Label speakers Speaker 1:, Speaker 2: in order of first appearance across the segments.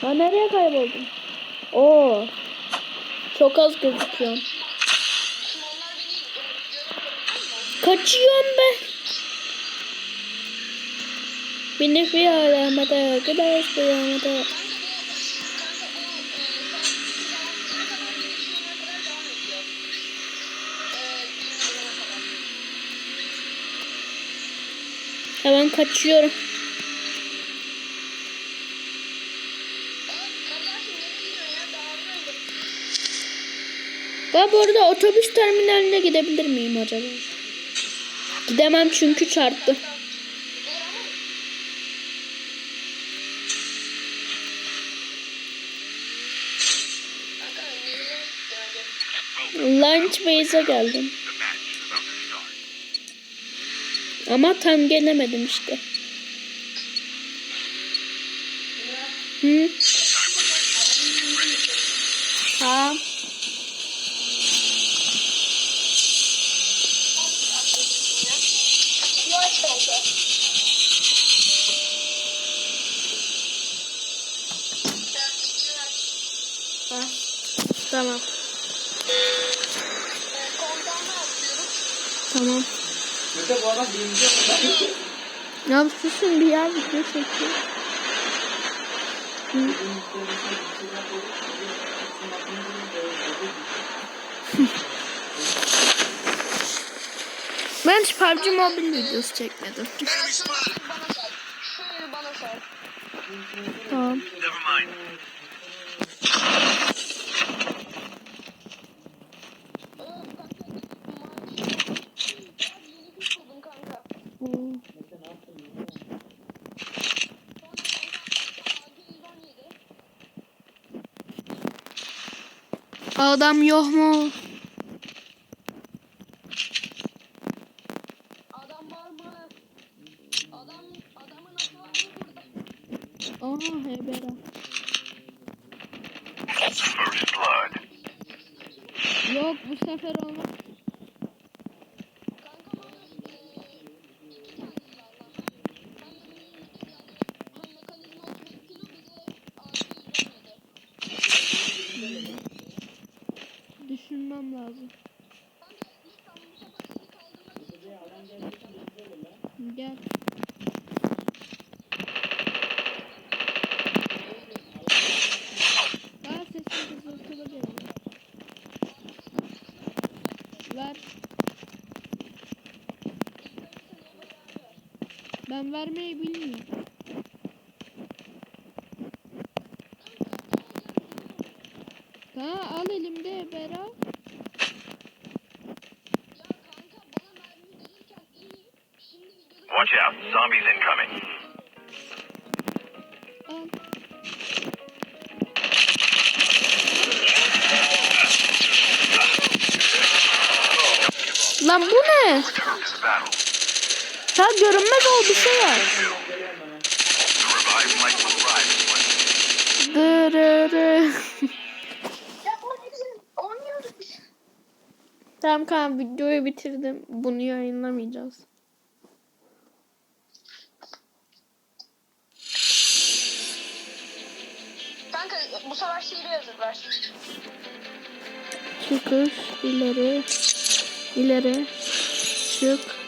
Speaker 1: Ha nereye kayboldum? Oo. Çok az
Speaker 2: gözüküyorum.
Speaker 1: Kaçıyorum ben. Beni bir alamada, gıdayız bir. Hemen kaçıyorum. Ben bu arada otobüs terminaline gidebilir miyim acaba? Gidemem çünkü çarptı. Lunch base'e geldim. Ama tam gelemedim işte. Hı?
Speaker 3: Adam birinci oldu.
Speaker 1: Ya susun bir yer video çekiyor. Ben hiç PUBG Mobile videosu çekmedim. Tamam.
Speaker 2: Oo, kanka, maaş- Yeni güç buldum kanka.
Speaker 1: Hmm. Adam yok mu?
Speaker 2: Adam var mı? Adam, adamın atı var mı burada?
Speaker 1: Aha hebera. Yok bu sefer olmaz.
Speaker 2: Kanka bana eee, iki tane silahla. Hem de benim yüzde yani hem mekanizma 32 kilo bir de artı 117.
Speaker 1: Düşünmem lazım.
Speaker 2: Kanka lütfen bu sefer seni kaldırmak için çok uğraşmayacağım.
Speaker 1: Gel. Daha sesin kızıltılı geliyor. Ver. Ben vermeyi bilmiyorum. Ha al elimde Bera.
Speaker 4: Watch out, zombies incoming.
Speaker 1: Al. Lan bu ne? Ha görünmez ol bir şey var. Dırırı. Tamam kanka videoyu bitirdim. Bunu yayınlamayacağız.
Speaker 2: Kanka bu sefer şiiri hazırlar.
Speaker 1: Çıkış ileri ileri çık.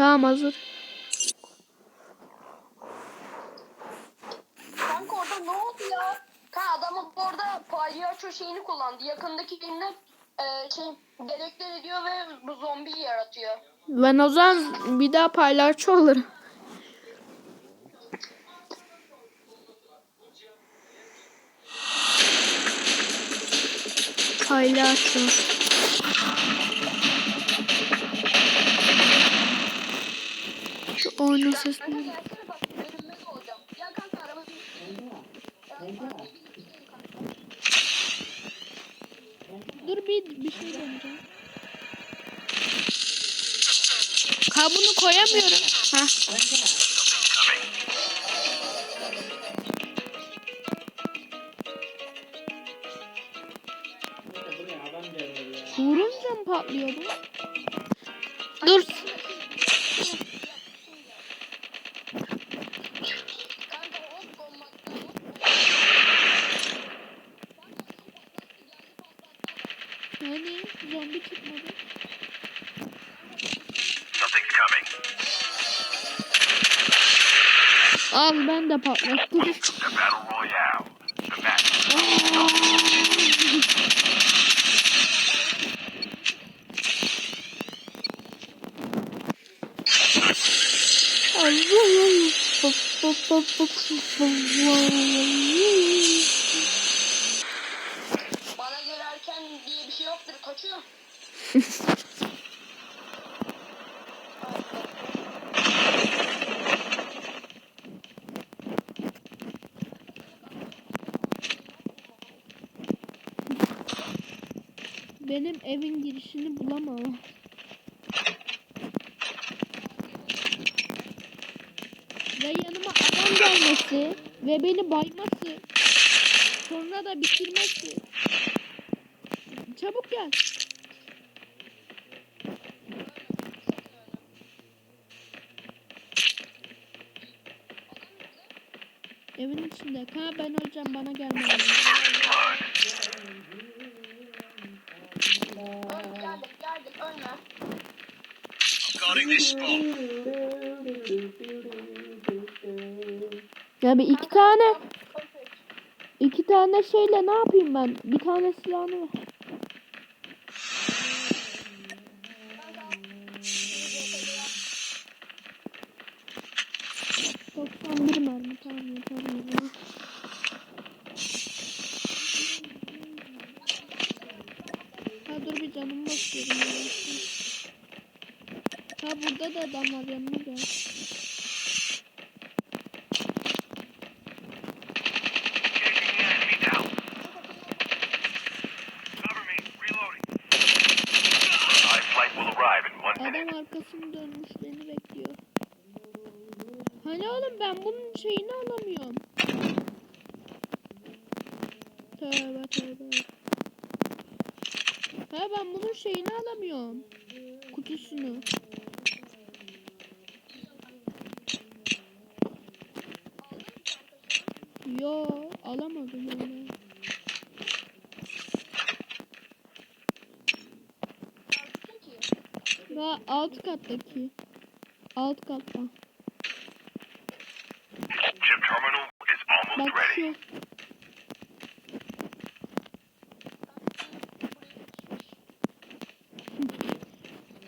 Speaker 1: Tamam hazır.
Speaker 2: Kanka orada ne oldu ya? Kanka adamı bu arada palyaço şeyini kullandı. Yakındaki eline e, şey dedektör ediyor ve bu zombiyi yaratıyor.
Speaker 1: Ben o zaman bir daha paylaşçı olurum. Paylaşçı. Oyunun sesini. Dur bir, bir şey deneyeceğim. Kabuğunu koyamıyorum. Ha. Vurunca mı patlıyor bu? Dur.
Speaker 2: Bana göre erken diye bir şey yoktur. Kaçıyorum.
Speaker 1: Benim evin girişini bulamam. Ve yanıma adam gelmesi ve beni bayması. Sonra da bitirmesi. Çabuk gel. Evin içinde. Ha ben öleceğim bana gelme.
Speaker 2: Geldim geldim ölme.
Speaker 4: This spot.
Speaker 1: Ya bir iki tane iki tane şeyle ne yapayım ben? Bir tane silahını ver. Doksan bir mermi tamam yeter. Ha bir canım basıyorum ya. Ha burada da adam var yanıma gel. Ben bunun şeyini alamıyorum. Tövbe tövbe. Ha ben bunun şeyini alamıyorum. Kutusunu. Yo alamadım öyle. Daha alt kattaki. Alt katta.
Speaker 4: İs almost
Speaker 1: Bak
Speaker 4: ready.
Speaker 1: şu.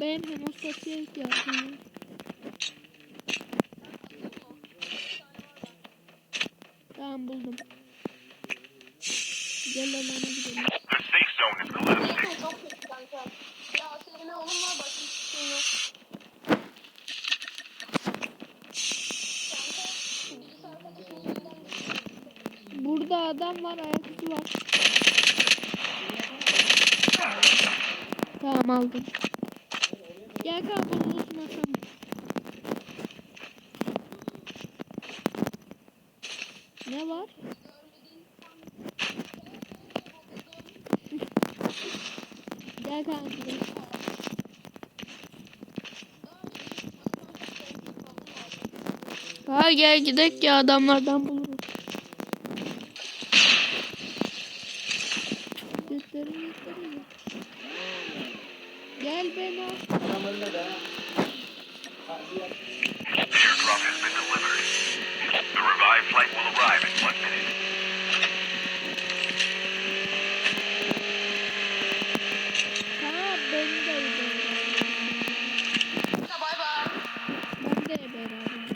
Speaker 1: Benim hemostatiğe ihtiyacım. Tamam buldum. Gel alana gidelim.
Speaker 4: The safe zone is collapsing.
Speaker 2: Neyse çok kötü kanka. Ya senin oğlum var başka hiçbir şey yok. Kanka birisi arkadaşının elinden
Speaker 1: Burada adam var, ayakkabı var. Tamam aldım. Gel kanka bulursun atalım. Ne var? Gel kanka. Ha gel gidelim ya adamlardan buluruz. Gösterin gösterin. Gel beni al.
Speaker 3: Adam ölmedi ha. Ha, bir yak-
Speaker 4: Airdrop has been delivered. The revived flight will arrive in one minute.
Speaker 1: Ha beni de beraber.
Speaker 2: Kanka bay bay.
Speaker 1: Ben de beraber.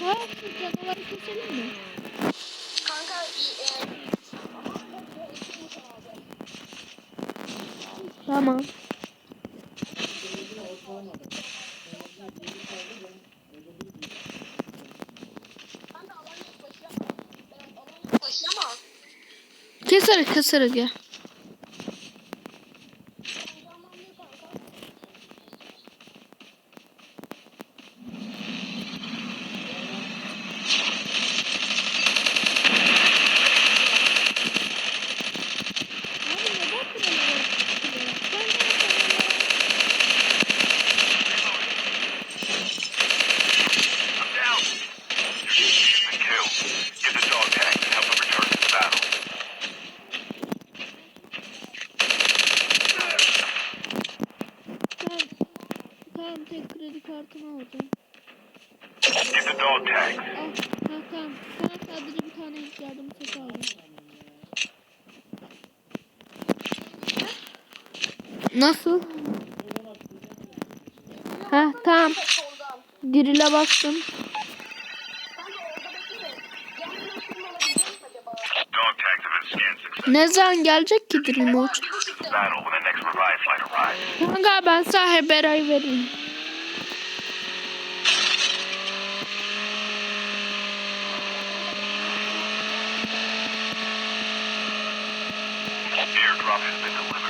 Speaker 1: Ha şu canavarı keselim mi?
Speaker 2: Kanka e,
Speaker 1: Tamam.
Speaker 2: kanka alan yaklaşıyor. Ben alan yaklaşıyor ama
Speaker 1: Keseriz keseriz ya. Abi neden buralara çıkıyor? Ben de
Speaker 4: Deploying the dog tags.
Speaker 1: Ah, ha, tamam. Sana sadece bir tane yardım seti aldım. Nasıl? Ha tamam. Dirile bastım. Ne zaman gelecek ki
Speaker 4: flight arrives.
Speaker 1: Kanka ben sana haber veririm.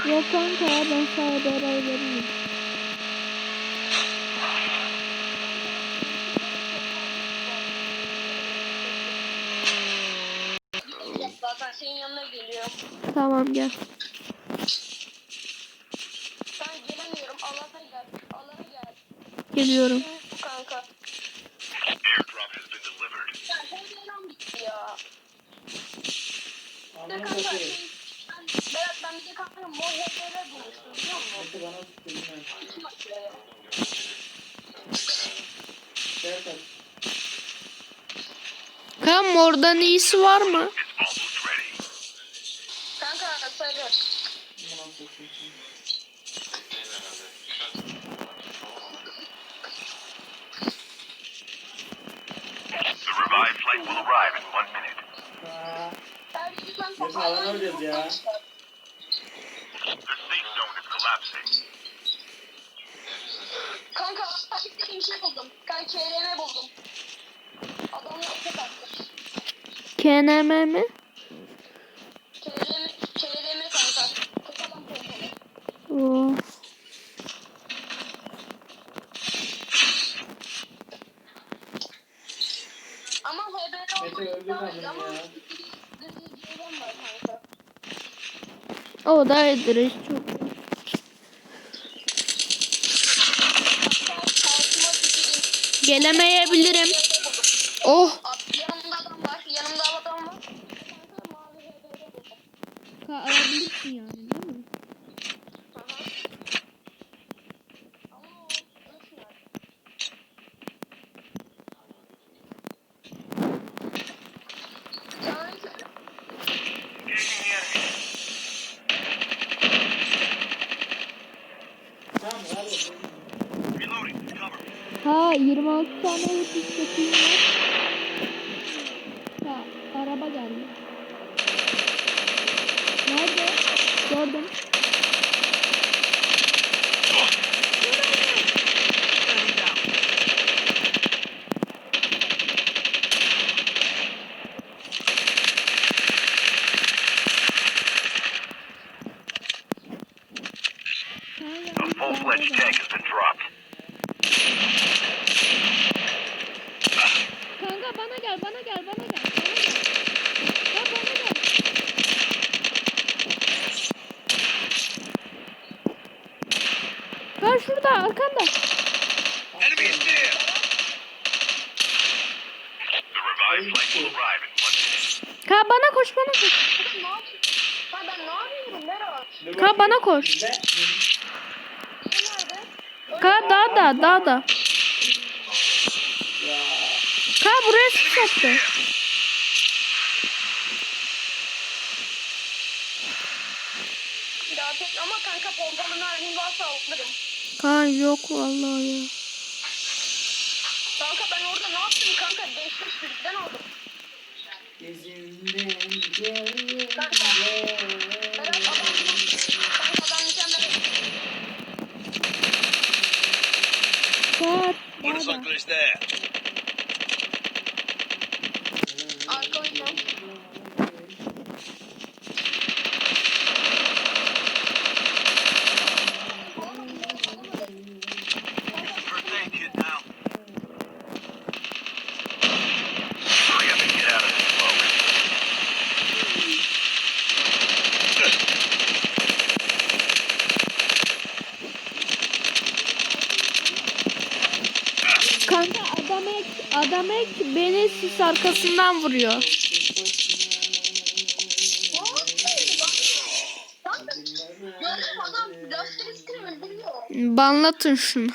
Speaker 1: Yok kanka ya ben sana haber veririm.
Speaker 2: Zaten senin yanına geliyor.
Speaker 1: Tamam gel.
Speaker 2: Ben gelemiyorum. Allah'a gel. Allah'a gel.
Speaker 1: Geliyorum.
Speaker 2: Kanka.
Speaker 4: Airdrop has been delivered.
Speaker 2: Ya ya.
Speaker 3: Anlamı
Speaker 2: kanka
Speaker 3: da
Speaker 2: şey,
Speaker 3: şey.
Speaker 2: ben, Berat ben bir de kanka mor HDR bulmuştum biliyor musun? İki
Speaker 3: at.
Speaker 1: Kanka mordan iyisi var mı?
Speaker 2: Kanka sarı.
Speaker 4: Revived flight will arrive in one minute.
Speaker 2: Ben
Speaker 3: Mete alamayacağız ya.
Speaker 2: Kanka istediğim şey buldum. Kanka KRM buldum. Adamlar tek attı.
Speaker 1: KNM mi?
Speaker 2: KRM, KRM kanka. Kafadan pompalı.
Speaker 1: Oo.
Speaker 2: Ama HBR olmak ama. Grizli var kanka.
Speaker 1: O da iyidir çok. Gelemeyebilirim. Oh.
Speaker 2: At- Yanımda adam var. Yanımda adam var. Kanka mavi HBR buldum.
Speaker 1: Ka alabilirsin yani değil mi?
Speaker 2: Aha. Ama o ölçmüyor. Yani
Speaker 4: Engaging the enemy.
Speaker 3: Tamam ver bakalım.
Speaker 4: Reloading. Cover.
Speaker 1: Ha 26 tane yetiştirdiğim var. Ha araba geldi. Nerede? Gördüm.
Speaker 4: A full-fledged tank has been dropped.
Speaker 1: Kanka bana gel, bana gel, bana gel. Bana gel. Ya bana gel. Ha şurada arkanda.
Speaker 4: Enemy is near. The revived flight will arrive in one minute.
Speaker 1: Ka bana koş, bana koş. Ka bana koş. Ka daha da, daha da. Ka buraya sis attı.
Speaker 2: Daha tek ama kanka pompalı mermim varsa alırım.
Speaker 1: Ka yok vallahi ya.
Speaker 2: Kanka ben orada ne yaptım kanka? Beşli sürüden aldım.
Speaker 3: Gezinden gönlümde.
Speaker 2: Berat adam Kanka ben mükemmel.
Speaker 1: Daha da.
Speaker 4: is there.
Speaker 1: Beni sis arkasından vuruyor. Banlatın şunu.